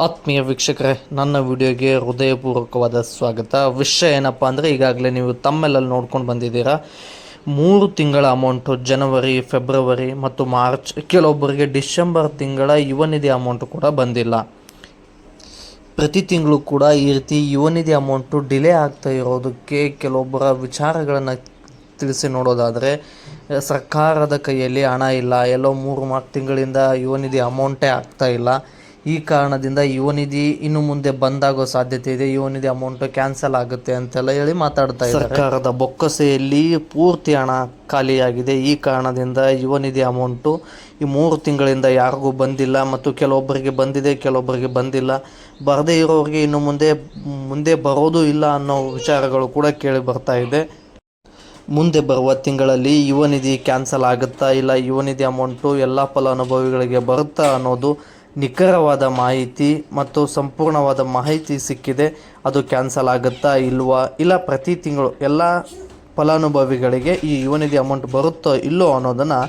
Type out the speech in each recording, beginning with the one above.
ಆತ್ಮೀಯ ವೀಕ್ಷಕರೇ, ನನ್ನ ವಿಡಿಯೋಗೆ ಹೃದಯಪೂರ್ವಕವಾದ ಸ್ವಾಗತ. ವಿಷಯ ಏನಪ್ಪ ಅಂದರೆ, ಈಗಾಗಲೇ ನೀವು ತಮ್ಮೆಲ್ಲಲ್ಲಿ ನೋಡ್ಕೊಂಡು ಬಂದಿದ್ದೀರಾ. ಮೂರು ತಿಂಗಳ ಅಮೌಂಟು ಜನವರಿ, ಫೆಬ್ರವರಿ ಮತ್ತು ಮಾರ್ಚ್, ಕೆಲವೊಬ್ಬರಿಗೆ ಡಿಸೆಂಬರ್ ತಿಂಗಳ ಯುವನಿಧಿ ಅಮೌಂಟು ಕೂಡ ಬಂದಿಲ್ಲ. ಪ್ರತಿ ತಿಂಗಳು ಕೂಡ ಈ ರೀತಿ ಯುವನಿಧಿ ಅಮೌಂಟು ಡಿಲೇ ಆಗ್ತಾ ಇರೋದಕ್ಕೆ ಕೆಲವೊಬ್ಬರ ವಿಚಾರಗಳನ್ನು ತಿಳಿಸಿ ನೋಡೋದಾದರೆ, ಸರ್ಕಾರದ ಕೈಯಲ್ಲಿ ಹಣ ಇಲ್ಲ. ಎಲ್ಲೋ ಮೂರು ಮಾರ್ಕ್ ತಿಂಗಳಿಂದ ಯುವನಿಧಿ ಅಮೌಂಟೇ ಆಗ್ತಾ ಇಲ್ಲ. ಈ ಕಾರಣದಿಂದ ಯುವ ನಿಧಿ ಇನ್ನು ಮುಂದೆ ಬಂದಾಗೋ ಸಾಧ್ಯತೆ ಇದೆ. ಯುವ ನಿಧಿ ಅಮೌಂಟ್ ಕ್ಯಾನ್ಸಲ್ ಆಗುತ್ತೆ ಅಂತೆಲ್ಲ ಹೇಳಿ ಮಾತಾಡ್ತಾ ಇದ್ದಾರೆ. ಸರ್ಕಾರದ ಬೊಕ್ಕಸೆಯಲ್ಲಿ ಪೂರ್ತಿ ಹಣ ಖಾಲಿಯಾಗಿದೆ. ಈ ಕಾರಣದಿಂದ ಯುವ ನಿಧಿ ಅಮೌಂಟು ಈ ಮೂರು ತಿಂಗಳಿಂದ ಯಾರಿಗೂ ಬಂದಿಲ್ಲ ಮತ್ತು ಕೆಲವೊಬ್ಬರಿಗೆ ಬಂದಿದೆ, ಕೆಲವೊಬ್ಬರಿಗೆ ಬಂದಿಲ್ಲ. ಬರದೇ ಇರೋರಿಗೆ ಇನ್ನು ಮುಂದೆ ಮುಂದೆ ಬರೋದು ಇಲ್ಲ ಅನ್ನೋ ವಿಚಾರಗಳು ಕೂಡ ಕೇಳಿ ಬರ್ತಾ ಇದೆ. ಮುಂದೆ ಬರುವ ತಿಂಗಳಲ್ಲಿ ಯುವ ನಿಧಿ ಕ್ಯಾನ್ಸಲ್ ಆಗುತ್ತಾ ಇಲ್ಲ ಯುವನಿಧಿ ಅಮೌಂಟು ಎಲ್ಲ ಫಲಾನುಭವಿಗಳಿಗೆ ಬರುತ್ತಾ ಅನ್ನೋದು ನಿಖರವಾದ ಮಾಹಿತಿ ಮತ್ತು ಸಂಪೂರ್ಣವಾದ ಮಾಹಿತಿ ಸಿಕ್ಕಿದೆ, ಅದು ಕ್ಯಾನ್ಸಲ್ ಆಗುತ್ತಾ ಇಲ್ವಾ? ಇಲ್ಲ, ಪ್ರತಿ ತಿಂಗಳು ಎಲ್ಲ ಫಲಾನುಭವಿಗಳಿಗೆ ಈ ಯುವನಿಧಿ ಅಮೌಂಟ್ ಬರುತ್ತೋ ಇಲ್ಲೋ ಅನ್ನೋದನ್ನು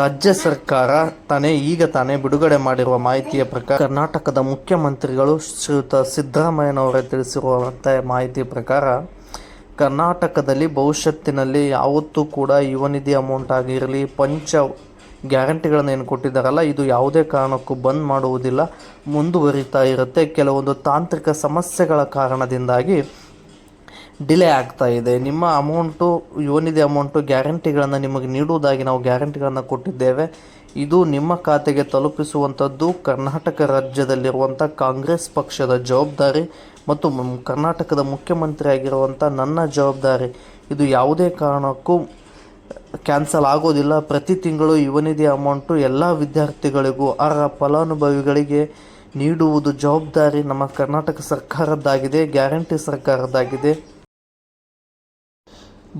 ರಾಜ್ಯ ಸರ್ಕಾರ ತಾನೇ, ಈಗ ತಾನೇ ಬಿಡುಗಡೆ ಮಾಡಿರುವ ಮಾಹಿತಿಯ ಪ್ರಕಾರ ಕರ್ನಾಟಕದ ಮುಖ್ಯಮಂತ್ರಿಗಳು ಶ್ರೀಯುತ ಸಿದ್ದರಾಮಯ್ಯನವರೇ ತಿಳಿಸಿರುವಂಥ ಮಾಹಿತಿ ಪ್ರಕಾರ ಕರ್ನಾಟಕದಲ್ಲಿ ಭವಿಷ್ಯತ್ತಿನಲ್ಲಿ ಯಾವತ್ತೂ ಕೂಡ ಯುವನಿಧಿ ಅಮೌಂಟ್ ಆಗಿರಲಿ, ಪಂಚ ಗ್ಯಾರಂಟಿಗಳನ್ನು ಏನು ಕೊಟ್ಟಿದ್ದಾರಲ್ಲ, ಇದು ಯಾವುದೇ ಕಾರಣಕ್ಕೂ ಬಂದ್ ಮಾಡುವುದಿಲ್ಲ, ಮುಂದುವರಿತಾ ಇರುತ್ತೆ. ಕೆಲವೊಂದು ತಾಂತ್ರಿಕ ಸಮಸ್ಯೆಗಳ ಕಾರಣದಿಂದಾಗಿ ಡಿಲೇ ಆಗ್ತಾ ಇದೆ. ನಿಮ್ಮ ಅಮೌಂಟು, ಯೋನಿದೆ ಅಮೌಂಟು ಗ್ಯಾರಂಟಿಗಳನ್ನು ನಿಮಗೆ ನೀಡುವುದಾಗಿ ನಾವು ಗ್ಯಾರಂಟಿಗಳನ್ನು ಕೊಟ್ಟಿದ್ದೇವೆ. ಇದು ನಿಮ್ಮ ಖಾತೆಗೆ ತಲುಪಿಸುವಂಥದ್ದು ಕರ್ನಾಟಕ ರಾಜ್ಯದಲ್ಲಿರುವಂಥ ಕಾಂಗ್ರೆಸ್ ಪಕ್ಷದ ಜವಾಬ್ದಾರಿ ಮತ್ತು ಕರ್ನಾಟಕದ ಮುಖ್ಯಮಂತ್ರಿ ಆಗಿರುವಂಥ ನನ್ನ ಜವಾಬ್ದಾರಿ. ಇದು ಯಾವುದೇ ಕಾರಣಕ್ಕೂ ಕ್ಯಾನ್ಸಲ್ ಆಗೋದಿಲ್ಲ. ಪ್ರತಿ ತಿಂಗಳು ಯುವ ನಿಧಿ ಅಮೌಂಟು ಎಲ್ಲ ವಿದ್ಯಾರ್ಥಿಗಳಿಗೂ ಅರ್ಹ ಫಲಾನುಭವಿಗಳಿಗೆ ನೀಡುವುದು ಜವಾಬ್ದಾರಿ ನಮ್ಮ ಕರ್ನಾಟಕ ಸರ್ಕಾರದ್ದಾಗಿದೆ, ಗ್ಯಾರಂಟಿ ಸರ್ಕಾರದ್ದಾಗಿದೆ.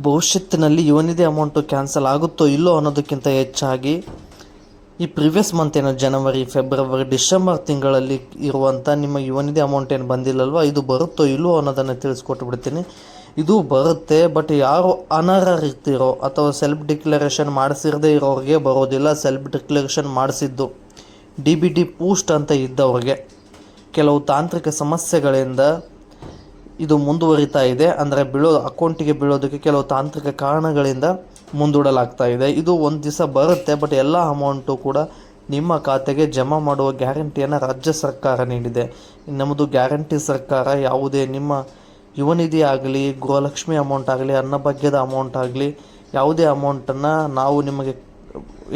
ಭವಿಷ್ಯತ್ತಿನಲ್ಲಿ ಯುವ ನಿಧಿ ಅಮೌಂಟು ಕ್ಯಾನ್ಸಲ್ ಆಗುತ್ತೋ ಇಲ್ಲೋ ಅನ್ನೋದಕ್ಕಿಂತ ಹೆಚ್ಚಾಗಿ ಈ ಪ್ರಿವಿಯಸ್ ಮಂತ್ ಏನೋ ಜನವರಿ ಫೆಬ್ರವರಿ ಡಿಸೆಂಬರ್ ತಿಂಗಳಲ್ಲಿ ಇರುವಂಥ ನಿಮ್ಮ ಇವನಿದೆ ಅಮೌಂಟ್ ಏನು ಬಂದಿಲ್ಲಲ್ವ? ಇದು ಬರುತ್ತೋ ಇಲ್ಲವೋ ಅನ್ನೋದನ್ನು ತಿಳಿಸ್ಕೊಟ್ಟು ಬಿಡ್ತೀನಿ ಇದು ಬರುತ್ತೆ ಬಟ್ ಯಾರು ಅನರ್ಹರಿರ್ತಿರೋ ಅಥವಾ ಸೆಲ್ಫ್ ಡಿಕ್ಲರೇಷನ್ ಮಾಡಿಸಿರದೇ ಇರೋರಿಗೆ ಬರೋದಿಲ್ಲ ಸೆಲ್ಫ್ ಡಿಕ್ಲರೇಷನ್ ಮಾಡಿಸಿದ್ದು ಡಿ ಬಿ ಡಿ ಪೋಸ್ಟ್ ಅಂತ ಇದ್ದವ್ರಿಗೆ. ಕೆಲವು ತಾಂತ್ರಿಕ ಸಮಸ್ಯೆಗಳಿಂದ ಇದು ಮುಂದುವರಿತಾ ಇದೆ. ಅಂದರೆ ಬೀಳೋ ಅಕೌಂಟಿಗೆ ಬೀಳೋದಕ್ಕೆ ಕೆಲವು ತಾಂತ್ರಿಕ ಕಾರಣಗಳಿಂದ ಮುಂದೂಡಲಾಗ್ತಾ ಇದೆ. ಇದು ಒಂದು ದಿವಸ ಬರುತ್ತೆ ಬಟ್ ಎಲ್ಲ ಅಮೌಂಟು ಕೂಡ ನಿಮ್ಮ ಖಾತೆಗೆ ಜಮಾ ಮಾಡುವ ಗ್ಯಾರಂಟಿಯನ್ನು ರಾಜ್ಯ ಸರ್ಕಾರ ನೀಡಿದೆ. ನಮ್ಮದು ಗ್ಯಾರಂಟಿ ಸರ್ಕಾರ ಯಾವುದೇ ನಿಮ್ಮ ಯುವನಿಧಿ ಆಗಲಿ, ಗೃಹಲಕ್ಷ್ಮಿ ಅಮೌಂಟ್ ಆಗಲಿ ಅನ್ನಭಾಗ್ಯದ ಅಮೌಂಟ್ ಆಗಲಿ, ಯಾವುದೇ ಅಮೌಂಟನ್ನು ನಾವು ನಿಮಗೆ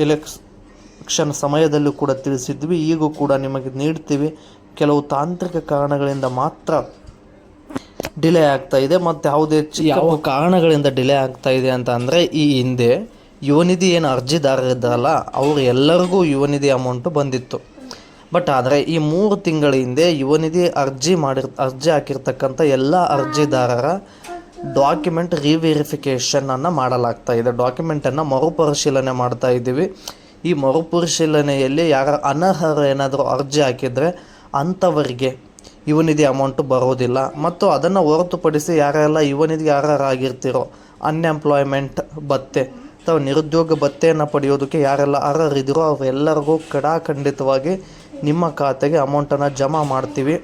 ಎಲೆಕ್ಷನ್ ಸಮಯದಲ್ಲೂ ಕೂಡ ತಿಳಿಸಿದ್ವಿ. ಈಗೂ ಕೂಡ ನಿಮಗೆ ನೀಡ್ತೀವಿ. ಕೆಲವು ತಾಂತ್ರಿಕ ಕಾರಣಗಳಿಂದ ಮಾತ್ರ ಡಿಲೇ ಆಗ್ತಾ ಇದೆ ಮತ್ತು ಯಾವುದೇ ಯಾವ ಕಾರಣಗಳಿಂದ ಡಿಲೇ ಆಗ್ತಾ ಇದೆ ಅಂತ ಅಂದರೆ ಈ ಹಿಂದೆ ಯುವನಿಧಿ ಏನು ಅರ್ಜಿದಾರರಿದ್ದಾರಲ್ಲ ಅವರು ಎಲ್ಲರಿಗೂ ಯುವನಿಧಿ ಅಮೌಂಟ್ ಬಂದಿತ್ತು. ಬಟ್ ಆದರೆ ಈ ಮೂರು ತಿಂಗಳ ಹಿಂದೆ ಯುವನಿಧಿ ಅರ್ಜಿ ಮಾಡಿರ್ ಅರ್ಜಿ ಹಾಕಿರ್ತಕ್ಕಂಥ ಎಲ್ಲ ಅರ್ಜಿದಾರರ ಡಾಕ್ಯುಮೆಂಟ್ ರಿವೆರಿಫಿಕೇಷನನ್ನು ಮಾಡಲಾಗ್ತಾ ಇದೆ. ಡಾಕ್ಯುಮೆಂಟನ್ನು ಮರುಪರಿಶೀಲನೆ ಮಾಡ್ತಾ ಇದ್ದೀವಿ. ಈ ಮರುಪರಿಶೀಲನೆಯಲ್ಲಿ ಯಾರ ಅನರ್ಹರು ಏನಾದರೂ ಅರ್ಜಿ ಹಾಕಿದರೆ ಅಂಥವರಿಗೆ ಯುವ ನಿಧಿ ಅಮೌಂಟು ಬರೋದಿಲ್ಲ. ಮತ್ತು ಅದನ್ನು ಹೊರತುಪಡಿಸಿ ಯಾರೆಲ್ಲ ಯುವನಿಧಿಗೆ ಅರ್ಹರಾಗಿರ್ತಿರೋ ಅನ್ಎಂಪ್ಲಾಯ್ಮೆಂಟ್ ಭತ್ತೆ ಅಥವಾ ನಿರುದ್ಯೋಗ ಭತ್ತೆಯನ್ನು ಪಡೆಯೋದಕ್ಕೆ ಯಾರೆಲ್ಲ ಅರ್ಹರಿದ್ದೀರೋ, ಅವರೆಲ್ಲರಿಗೂ ಕಡಾಖಂಡಿತವಾಗಿ ನಿಮ್ಮ ಖಾತೆಗೆ ಅಮೌಂಟನ್ನು ಜಮಾ ಮಾಡ್ತೀವಿ.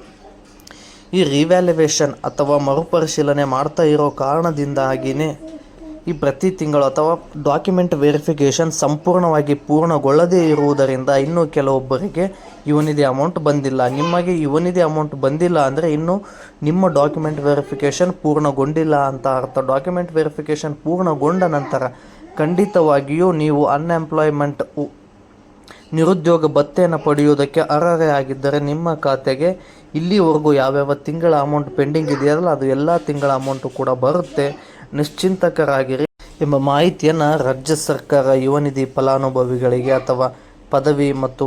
ಈ ರಿವ್ಯಾಲ್ಯುವೇಷನ್ ಅಥವಾ ಮರುಪರಿಶೀಲನೆ ಮಾಡ್ತಾ ಇರೋ ಕಾರಣದಿಂದಾಗಿಯೇ ಈ ಪ್ರತಿ ತಿಂಗಳು ಅಥವಾ ಡಾಕ್ಯುಮೆಂಟ್ ವೆರಿಫಿಕೇಷನ್ ಸಂಪೂರ್ಣವಾಗಿ ಪೂರ್ಣಗೊಳ್ಳದೇ ಇರುವುದರಿಂದ ಇನ್ನೂ ಕೆಲವೊಬ್ಬರಿಗೆ ಯುವನಿಧಿ ಅಮೌಂಟ್ ಬಂದಿಲ್ಲ. ನಿಮಗೆ ಯುವನಿಧಿ ಅಮೌಂಟ್ ಬಂದಿಲ್ಲ ಅಂದರೆ ಇನ್ನೂ ನಿಮ್ಮ ಡಾಕ್ಯುಮೆಂಟ್ ವೆರಿಫಿಕೇಷನ್ ಪೂರ್ಣಗೊಂಡಿಲ್ಲ ಅಂತ ಅರ್ಥ. ಡಾಕ್ಯುಮೆಂಟ್ ವೆರಿಫಿಕೇಷನ್ ಪೂರ್ಣಗೊಂಡ ನಂತರ ಖಂಡಿತವಾಗಿಯೂ ನೀವು ಅನ್ಎಂಪ್ಲಾಯ್ಮೆಂಟ್ ನಿರುದ್ಯೋಗ ಭತ್ತೆಯನ್ನು ಪಡೆಯುವುದಕ್ಕೆ ಅರ್ಹರೇ ಆಗಿದ್ದರೆ ನಿಮ್ಮ ಖಾತೆಗೆ ಇಲ್ಲಿವರೆಗೂ ಯಾವ್ಯಾವ ತಿಂಗಳ ಅಮೌಂಟ್ ಪೆಂಡಿಂಗ್ ಇದೆಯಲ್ಲ ಅದು ಎಲ್ಲ ತಿಂಗಳ ಅಮೌಂಟು ಕೂಡ ಬರುತ್ತೆ. ನಿಶ್ಚಿಂತಕರಾಗಿರಿ ಎಂಬ ಮಾಹಿತಿಯನ್ನು ರಾಜ್ಯ ಸರ್ಕಾರ ಯುವ ನಿಧಿ ಫಲಾನುಭವಿಗಳಿಗೆ ಅಥವಾ ಪದವಿ ಮತ್ತು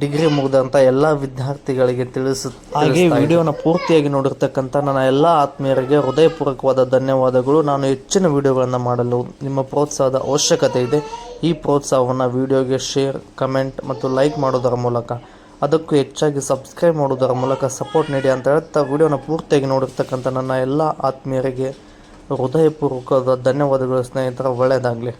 ಡಿಗ್ರಿ ಮುಗಿದಂಥ ಎಲ್ಲ ವಿದ್ಯಾರ್ಥಿಗಳಿಗೆ ತಿಳಿಸ ಹಾಗೆ ವಿಡಿಯೋನ ಪೂರ್ತಿಯಾಗಿ ನೋಡಿರ್ತಕ್ಕಂಥ ನನ್ನ ಎಲ್ಲ ಆತ್ಮೀಯರಿಗೆ ಹೃದಯಪೂರ್ವಕವಾದ ಧನ್ಯವಾದಗಳು. ನಾನು ಹೆಚ್ಚಿನ ವಿಡಿಯೋಗಳನ್ನು ಮಾಡಲು ನಿಮ್ಮ ಪ್ರೋತ್ಸಾಹದ ಅವಶ್ಯಕತೆ ಇದೆ. ಈ ಪ್ರೋತ್ಸಾಹವನ್ನು ವಿಡಿಯೋಗೆ ಶೇರ್ ಕಮೆಂಟ್ ಮತ್ತು ಲೈಕ್ ಮಾಡೋದರ ಮೂಲಕ ಅದಕ್ಕೂ ಹೆಚ್ಚಾಗಿ ಸಬ್ಸ್ಕ್ರೈಬ್ ಮಾಡೋದರ ಮೂಲಕ ಸಪೋರ್ಟ್ ನೀಡಿ ಅಂತ ಹೇಳ್ತಾ ವಿಡಿಯೋನ ಪೂರ್ತಿಯಾಗಿ ನೋಡಿರ್ತಕ್ಕಂಥ ನನ್ನ ಎಲ್ಲ ಆತ್ಮೀಯರಿಗೆ ಹೃದಯಪೂರ್ವಕವಾದ ಧನ್ಯವಾದಗಳು ಸ್ನೇಹಿತರ ಒಳ್ಳೆಯದಾಗಲಿ.